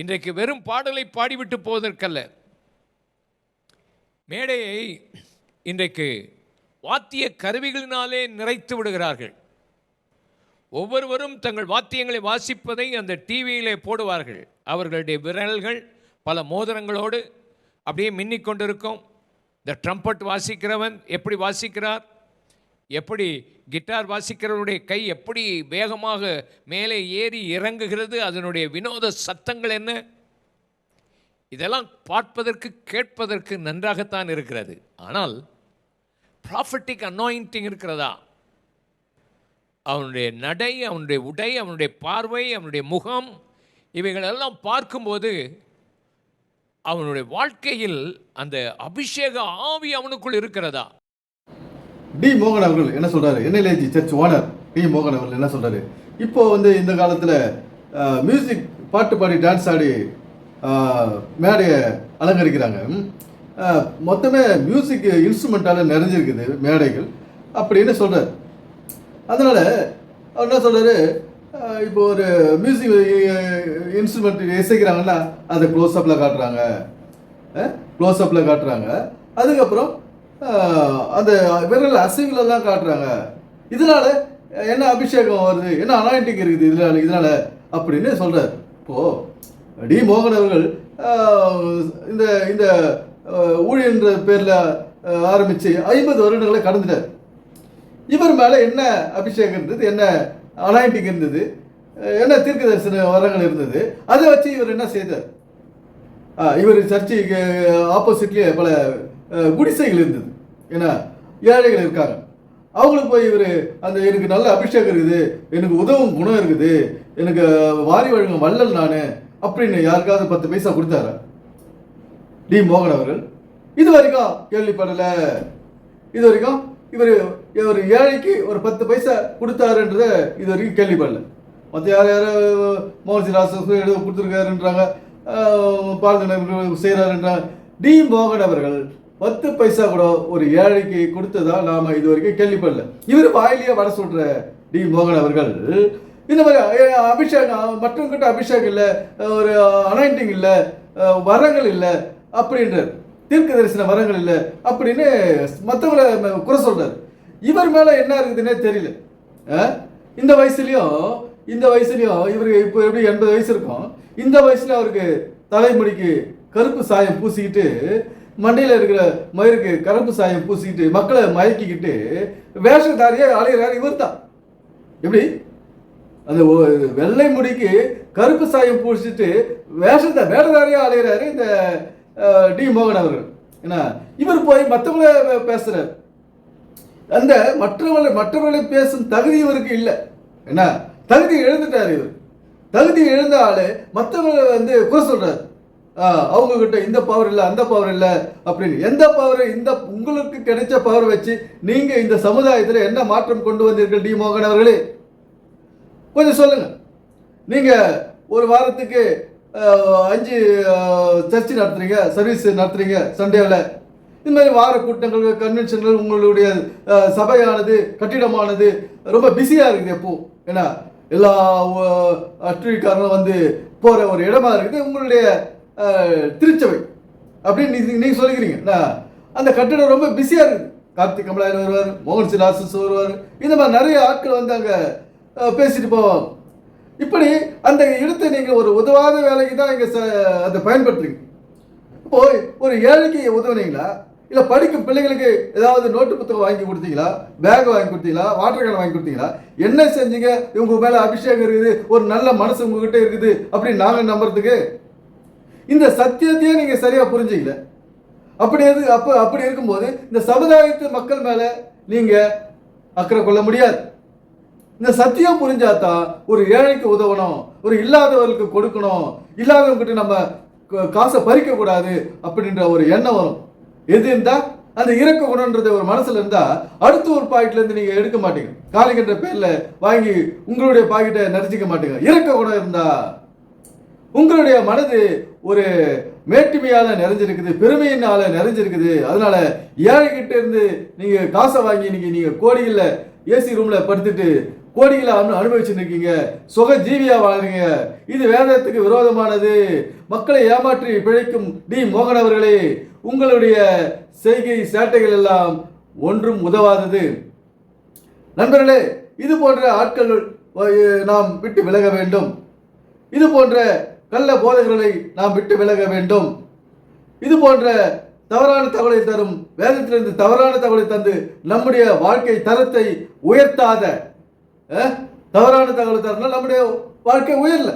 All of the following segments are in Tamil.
இன்றைக்கு வெறும் பாடலை பாடிவிட்டு போவதற்கல்ல. மேடையை இன்றைக்கு வாத்திய கருவிகளினாலே நிறைத்து விடுகிறார்கள். ஒவ்வொருவரும் தங்கள் வாத்தியங்களை வாசிப்பதை அந்த டிவியிலே போடுவார்கள். அவர்களுடைய விரல்கள் பல மோதிரங்களோடு அப்படியே மின்னிக் கொண்டிருக்கும் இந்த ட்ரம்பட் வாசிக்கிறவன் எப்படி வாசிக்கிறார்? எப்படி கிட்டார் வாசிக்கிறவருடைய கை எப்படி வேகமாக மேலே ஏறி இறங்குகிறது அதனுடைய வினோத சத்தங்கள் என்ன? இதெல்லாம் பார்ப்பதற்கு கேட்பதற்கு நன்றாகத்தான் இருக்கிறது. ஆனால் ப்ராஃபட்டிக் அனாயிண்டிங் இருக்கிறதா? அவனுடைய நடை அவனுடைய உடை அவனுடைய பார்வை அவனுடைய முகம் இவைகளெல்லாம் பார்க்கும்போது அவனுடைய வாழ்க்கையில் அந்த அபிஷேக ஆவி அவனுக்குள் இருக்கிறதா? டி மோகன் அவர்கள் என்ன சொல்கிறாரு என்எல்ஏஜி சர்ச் ஓனர் டி மோகன் அவர்கள் என்ன சொல்கிறாரு இப்போ வந்து இந்த காலத்தில் மியூசிக் பாட்டு பாடி டான்ஸ் ஆடி மேடையை அலங்கரிக்கிறாங்க. மொத்தமே மியூசிக் இன்ஸ்ட்ருமெண்ட்டால் நிறைஞ்சிருக்குது மேடைகள். அப்படின்னு சொல்கிறார் அதனால் அவர் என்ன சொல்கிறாரு இப்போ ஒரு மியூசிக் இன்ஸ்ட்ருமெண்ட் இசைக்கிறாங்கன்னா அதை க்ளோஸ்அப்பில் காட்டுறாங்க. க்ளோஸ்அப்பில் காட்டுறாங்க. அதுக்கப்புறம் அந்த விரல் அசைவுலெல்லாம் காட்டுறாங்க. இதனால என்ன அபிஷேகம் வருது? என்ன அனாயிண்டிங் இருக்குது இதனால இதனால அப்படின்னு சொல்கிறார் இப்போ டி மோகன் அவர்கள் இந்த இந்த ஊழியன்ற பேரில் ஆரம்பித்து ஐம்பது வருடங்களை கடந்துட்டார். இவர் மேலே என்ன அபிஷேகம் இருந்தது? என்ன அனாயிண்டிங் இருந்தது? என்ன தீர்க்க தரிசன வரங்கள் இருந்தது? அதை வச்சு இவர் என்ன செய்தார்? இவர் சர்ச்சைக்கு ஆப்போசிட்லேயே பல குடிசைகள் இருந்தது ஏன்னா ஏழைகள் இருக்காங்க. அவங்களுக்கு போய் இவர் அந்த எனக்கு நல்ல அபிஷேகம் இருக்குது எனக்கு உதவும் குணம் இருக்குது எனக்கு வாரி வழங்கும் வள்ளல் நான் அப்படின்னு யாருக்காவது பத்து பைசா கொடுத்தாரா? டி. மோகன் அவர்கள். இது வரைக்கும் கேள்விப்படலை. இது வரைக்கும் இவர் ஒரு ஏழைக்கு ஒரு பத்து பைசா கொடுத்தாருன்றத இது வரைக்கும் கேள்விப்படல. மற்ற யார் யார் மோகன் சிலாசு எழுத கொடுத்துருக்காருன்றாங்க. பால்கனர் செய்கிறாருன்றாங்க டி. மோகன் அவர்கள் பத்து பைசா கூட ஒரு ஏழைக்கு கொடுத்ததா நாம இது வரைக்கும் கேள்விப்படல. இவர் வாயிலேயே வர சொல்ற டி மோகன் அவர்கள் இந்த மாதிரி அபிஷேக் அபிஷேகம் மற்றவங்கிட்ட அபிஷேகம் இல்லை ஒரு அனாயிண்டிங் இல்லை வரங்கள் இல்லை அப்படின்றார். தீர்க்க தரிசன வரங்கள் இல்லை அப்படின்னு மற்றவங்கள குறை சொல்றாரு. இவர் மேல என்ன இருக்குதுன்னே தெரியல. இந்த வயசுலயும் இந்த வயசுலயும் இவருக்கு இப்போ எப்படி எண்பது வயசு இருக்கும்? இந்த வயசுல அவருக்கு தலைமுடிக்கு கருப்பு சாயம் பூசிக்கிட்டு மண்டையில் இருக்கிற மயிருக்கு கருப்பு சாயம் பூசிக்கிட்டு மக்களை மயக்கிக்கிட்டு வேஷதாரியே அலைகிறார் இவர் தான் எப்படி அந்த ஒ- வெள்ளை முடிக்கு கருப்பு சாயம் பூசிட்டு வேஷத்தை வேடதாரியாக அலையிறாரு இந்த டி மோகன் அவர்கள். என்ன? இவர் போய் மற்றவங்கள பேசுகிறார் அந்த மற்றவர்களை மற்றவர்களை பேசும் தகுதி இவருக்கு இல்லை. என்ன? தகுதி எழுந்துட்டார் இவர். தகுதி எழுந்த ஆள் மற்றவங்களை வந்து குறை சொல்கிறார் அவங்கக்கிட்ட இந்த பவர் இல்லை அந்த பவர் இல்லை அப்படின்னு எந்த பவர் இந்த உங்களுக்கு கிடைச்ச பவர் வச்சு நீங்கள் இந்த சமுதாயத்தில் என்ன மாற்றம் கொண்டு வந்தீர்கள் டி மோகன் அவர்களே? கொஞ்சம் சொல்லுங்கள் நீங்கள் ஒரு வாரத்துக்கு அஞ்சு சர்ச் நடத்துறீங்க சர்வீஸ் நடத்துறீங்க சண்டேவில் இந்த மாதிரி வார கூட்டங்கள் கன்வென்ஷன்கள் உங்களுடைய சபையானது கட்டிடமானது ரொம்ப பிஸியாக இருக்குது எப்போ? ஏன்னா எல்லா அற்றுக்காரங்களும் வந்து போகிற ஒரு இடமா இருக்குது. உங்களுடைய திருச்சபை. அப்படின்னு நீ நீங்கள் சொல்லிக்கிறீங்க. அந்த கட்டிடம் ரொம்ப பிஸியாக இருக்குது கார்த்திக் கமலாயன் வருவார் மோகன் சிலாசஸ் வருவார். இந்த மாதிரி நிறைய ஆட்கள் வந்து அங்கே பேசிட்டு போவாங்க. இப்படி அந்த இடத்தை நீங்கள் ஒரு உதவாத வேலைக்கு தான் இங்கே அதை பயன்படுத்துறீங்க. இப்போ ஒரு ஏழைக்கு உதவுனீங்களா? இல்லை படிக்கும் பிள்ளைங்களுக்கு ஏதாவது நோட்டு புத்தகம் வாங்கி கொடுத்தீங்களா? பேக் வாங்கி கொடுத்தீங்களா? வாட்டர் கேன் வாங்கி கொடுத்தீங்களா? என்ன செஞ்சீங்க? இவங்க மேலே அபிஷேகம் இருக்குது ஒரு நல்ல மனசு உங்ககிட்ட இருக்குது அப்படின்னு நாங்கள் நம்புறதுக்கு இந்த சத்தியத்தையே நீங்கள் சரியாக புரிஞ்சுக்கல. அப்படி எது அப்போ அப்படி இருக்கும்போது இந்த சமுதாயத்து மக்கள் மேலே நீங்கள் அக்கறை கொள்ள முடியாது. இந்த சத்தியம் புரிஞ்சாதான் ஒரு ஏழைக்கு உதவணும் ஒரு இல்லாதவர்களுக்கு கொடுக்கணும் இல்லாதவங்ககிட்ட நம்ம காசை பறிக்க கூடாது அப்படின்ற ஒரு எண்ணம் வரும். எது இருந்தா அந்த இறக்க குணன்றது ஒரு மனசுல இருந்தா அடுத்த ஒரு பாக்கெட்ல இருந்து நீங்க எடுக்க மாட்டீங்க. காலிக்கின்ற பேர்ல வாங்கி உங்களுடைய பாக்கெட்டை நிறைச்சிக்க மாட்டீங்க. இறக்க குணம் இருந்தா உங்களுடைய மனது ஒரு மேட்டுமையால் நிறைஞ்சிருக்குது பெருமையினால் நிறைஞ்சிருக்குது. அதனால ஏழைகிட்ட இருந்து நீங்கள் காசை வாங்கி இன்னைக்கு நீங்கள் கோடிகளில் ஏசி ரூமில் படுத்துட்டு கோடிகளை அனு அனுபவிச்சுட்டு இருக்கீங்க சுக ஜீவியாக வாழ்றீங்க. இது வேதத்துக்கு விரோதமானது. மக்களை ஏமாற்றி பிழைக்கும் டி. மோகன் அவர்களே உங்களுடைய செய்கை சேட்டைகள் எல்லாம் ஒன்றும் உதவாதது. நண்பர்களே இது போன்ற ஆட்கள் நாம் விட்டு விலக வேண்டும். இது போன்ற கள்ள போதகர்களை நாம் விட்டு விலக வேண்டும். இது போன்ற தவறான தகவலை தரும் வேதத்திலிருந்து தவறான தகவலை தந்து நம்முடைய வாழ்க்கை தரத்தை உயர்த்தாத தவறான தகவலை தரணும் நம்முடைய வாழ்க்கை உயரல.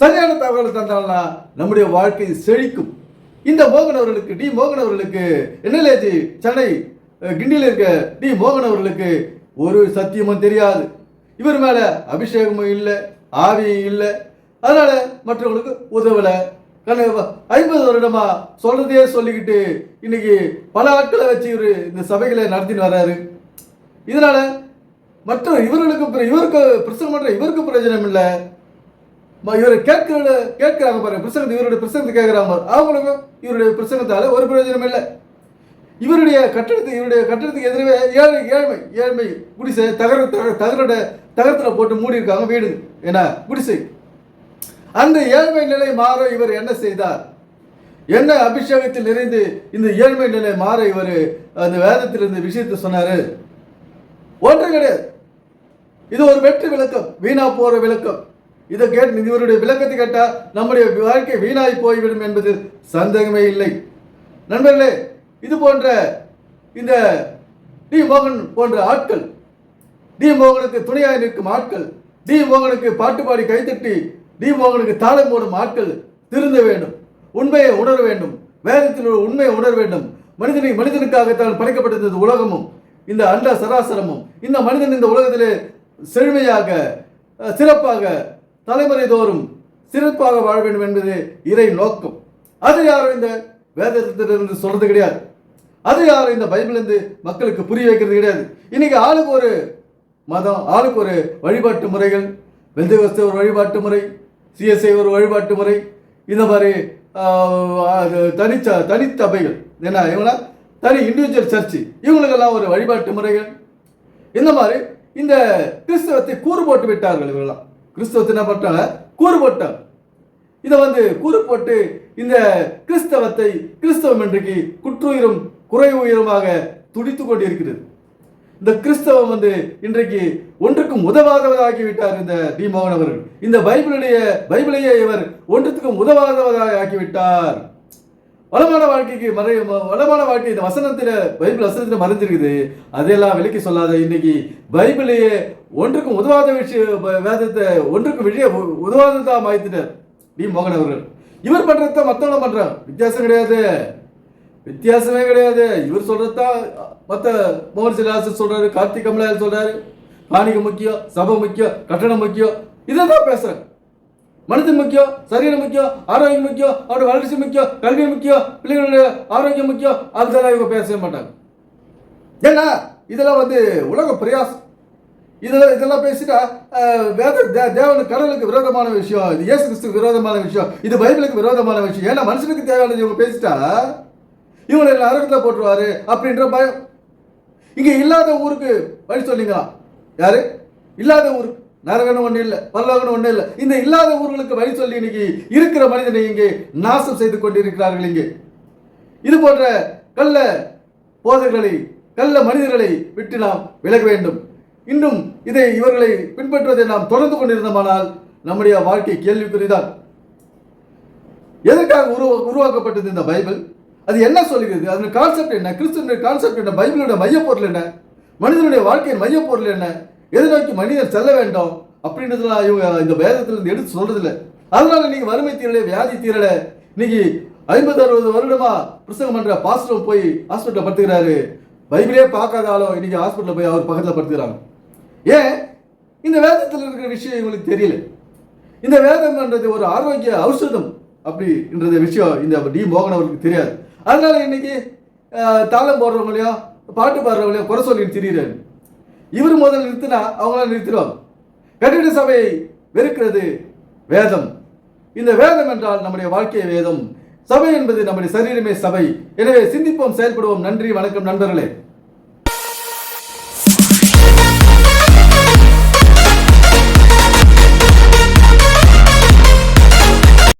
சரியான தகவலை தந்தால்னா நம்முடைய வாழ்க்கை செழிக்கும். இந்த மோகன் அவர்களுக்கு டி மோகன் அவர்களுக்கு என்எல்ஏஜி சென்னை கிண்டியில் இருக்க டி மோகன் அவர்களுக்கு ஒரு சத்தியமும் தெரியாது. இவர் மேல அபிஷேகமும் இல்லை ஆவியும் இல்லை அதனால மற்றவங்களுக்கு உதவலை. கண்ணு ஐம்பது வருடமா சொல்றதையே சொல்லிக்கிட்டு இன்னைக்கு பல ஆட்களை வச்சு இவர் இந்த சபைகளை நடத்தின்னு வர்றாரு. இதனால மற்ற இவர்களுக்கு இவருக்கு பிரசங்கம் பண்ற இவருக்கு பிரயோஜனம் இல்லை. இவர் கேட்கிற கேட்கிறாங்க பாருங்க. பிரசங்கத்தை இவருடைய பிரசங்கத்தை கேட்கிறாங்க அவங்களுக்கும் இவருடைய பிரசங்கத்தால ஒரு பிரயோஜனம் இல்லை. இவருடைய கட்டடத்துக்கு இவருடைய கட்டடத்துக்கு எதிரே ஏழை ஏழ்மை ஏழ்மை குடிசை தகர தகர- தகரோட தகரத்தில் போட்டு மூடி இருக்காங்க வீடு. ஏன்னா குடிசை. அந்த ஏழ்மை நிலை மாற இவர் என்ன செய்தார்? என்ன அபிஷேகத்தில் நிறைந்து இந்த ஏழ்மை நிலை மாற இவர் அந்த வேதத்தில் இந்த விஷயத்தை சொன்னாரு? ஒன்று கிடையாது. இது ஒரு வெற்றி விளக்கம் வீணா போற விளக்கம். இதை கேட்டு இவருடைய விளக்கத்தை கேட்டால் நம்முடைய வாழ்க்கை வீணாய் போய்விடும் என்பது சந்தேகமே இல்லை. நண்பர்களே இது போன்ற இந்த டி. மோகன் போன்ற ஆட்கள் டி. மோகனுக்கு துணையாக நிற்கும் ஆட்கள் டி. மோகனுக்கு பாட்டு பாடி கைத்தட்டி நீ மோகனுக்கு தாளம் போடும் ஆட்கள் திருந்த வேண்டும். உண்மையை உணர வேண்டும். வேதத்தில் உள்ள உண்மையை உணர வேண்டும். மனிதனை மனிதனுக்காகத்தான் படைக்கப்பட்டிருந்தது இந்த உலகமும் இந்த அண்ட சராசரமும். இந்த மனிதன் இந்த உலகத்திலே செழுமையாக சிறப்பாக தலைமுறை தோறும் சிறப்பாக வாழ வேண்டும் என்பது இறை நோக்கம். அது யாரும் இந்த வேதத்திலிருந்து சொல்றது கிடையாது. அது யாரும் இந்த பைபிளிலிருந்து மக்களுக்கு புரிய வைக்கிறது கிடையாது. இன்னைக்கு ஆளுக்கு ஒரு மதம் ஆளுக்கு ஒரு வழிபாட்டு முறைகள் பெந்தகஸ்த ஒரு வழிபாட்டு முறை சிஎஸ்ஐ ஒரு வழிபாட்டு முறை. இந்த மாதிரி தனிச்ச அது தனிச்ச தனித்தபைகள் என்ன இவங்களா? தனி இண்டிவிஜுவல் சர்ச்சு இவங்களுக்கெல்லாம் ஒரு வழிபாட்டு முறைகள். இந்த மாதிரி இந்த கிறிஸ்தவத்தை கூறு போட்டு விட்டார்கள் இவர்களாம் கிறிஸ்தவத்தை என்ன பண்ணுறாங்க கூறு போட்டாங்க. இதை வந்து கூறு போட்டு இந்த கிறிஸ்தவத்தை கிறிஸ்தவம் இன்றைக்கு குற்றுயிரும் குறை உயிருமாக துடித்து கொண்டிருக்கிறது. இந்த கிறிஸ்தவம் வந்து இன்றைக்கு ஒன்றுக்கும் உதவாதவராகிவிட்டார் இந்த டி மோகன் அவர்கள். இந்த பைபிளுடைய பைபிளையே இவர் ஒன்றுத்துக்கும் உதவாதவராக ஆக்கிவிட்டார். வளமான வாழ்க்கைக்கு மறை வளமான வாழ்க்கை இந்த வசனத்தில் பைபிள் வசனத்தில் மறைஞ்சிருக்குது. அதையெல்லாம் விலக்கி சொல்லாத இன்னைக்கு பைபிளையே ஒன்றுக்கும் உதவாத விஷய வேதத்தை ஒன்றுக்கும் விஷய உ- உதவாததா டி மோகன் அவர்கள். இவர் பண்றத மற்றவங்க பண்றாங்க. வித்தியாசம் கிடையாது. வித்தியாசமே கிடையாது. இவர் சொல்றதுதான் மற்ற மோகன் சிலாசர் சொல்றாரு கார்த்திக் கமலாயர் சொல்றாரு. காணிக முக்கியம் சபை முக்கியம் கட்டணம் முக்கியம். இதை தான் பேசுறாங்க மனிதன் முக்கியம் சரீரம் முக்கியம் ஆரோக்கியம் முக்கியம் அவருடைய வளர்ச்சி முக்கியம் கல்வி முக்கியம் பிள்ளைகளுடைய ஆரோக்கியம் முக்கியம். அதுதான் இவங்க பேசவே மாட்டாங்க. ஏன்னா இதெல்லாம் வந்து உலக பிரயாசம். இதெல்லாம் இதெல்லாம் பேசிட்டா வேத தே- தேவனுக்கு கடவுளுக்கு விரோதமான விஷயம் இது இயேசு கிறிஸ்துக்கு விரோதமான விஷயம் இது பைபிளுக்கு விரோதமான விஷயம். ஏன்னா மனுஷனுக்கு தேவையானது இவங்க பேசிட்டா இவங்களை நரகத்தில் போட்டுருவாரு அப்படின்ற பயம். இங்கே இல்லாத ஊருக்கு வழி சொல்லிங்களா யாரு? இல்லாத ஊருக்கு நரகன்னு ஒன்றும் இல்லை. பல்லவகன்னு ஒன்றும் இல்லை. இந்த இல்லாத ஊர்களுக்கு வழி சொல்லி இன்னைக்கு இருக்கிற மனிதனை இங்கே நாசம் செய்து கொண்டிருக்கிறார்கள் இங்கே. இது போன்ற கள்ள போதர்களை கள்ள மனிதர்களை விட்டு நாம் விலக வேண்டும். இன்னும் இதை இவர்களை பின்பற்றுவதை நாம் தொடர்ந்து கொண்டிருந்தோமானால் நம்முடைய வாழ்க்கை கேள்விக்குறிதான். எதற்காக உருவா உருவாக்கப்பட்டது இந்த பைபிள்? அது என்ன சொல்லுகிறது? அதன் கான்செப்ட் என்ன? கிறிஸ்துவனுடைய கான்செப்ட் என்ன? பைபிளோட மையப்பொருள் என்ன? மனிதனுடைய வாழ்க்கையின் மையப்பொருள் என்ன? எதை நோக்கி மனிதன் செல்ல வேண்டும்? அப்படின்றதுலாம் இவங்க இந்த வேதத்திலிருந்து எடுத்து சொல்றதில்ல. அதனால நீங்க வறுமை தீரல வியாதி தீரல இன்னைக்கு ஐம்பது அறுபது வருடமா பிரசங்கம் பண்ற பாஸ்டர் போய் ஹாஸ்பிட்டல் படுத்துக்கிறாரு. பைபிளே பார்க்காத ஆளும் இன்னைக்கு ஹாஸ்பிட்டல் போய் அவர் பக்கத்தில் படுத்துக்கிறாங்க. ஏன்? இந்த வேதத்தில் இருக்கிற விஷயம் இவங்களுக்கு தெரியல. இந்த வேதம்ன்றது ஒரு ஆரோக்கிய ஔஷதம் அப்படின்றது விஷயம் இந்த டி மோகன் அவருக்கு தெரியாது. அதனால் இன்னைக்கு தாளம் போடுறவங்களையோ பாட்டு பாடுறவங்களையோ குறை சொல்லிட்டு திரியிறாரு. இவர் முதல்ல நிறுத்தினா அவங்களால நிறுத்திடுவாங்க. கட்டிட சபையை வெறுக்கிறது வேதம். இந்த வேதம் என்றால் நம்முடைய வாழ்க்கை வேதம். சபை என்பது நம்முடைய சரீரமே சபை. எனவே சிந்திப்போம் செயல்படுவோம். நன்றி வணக்கம் நண்பர்களே.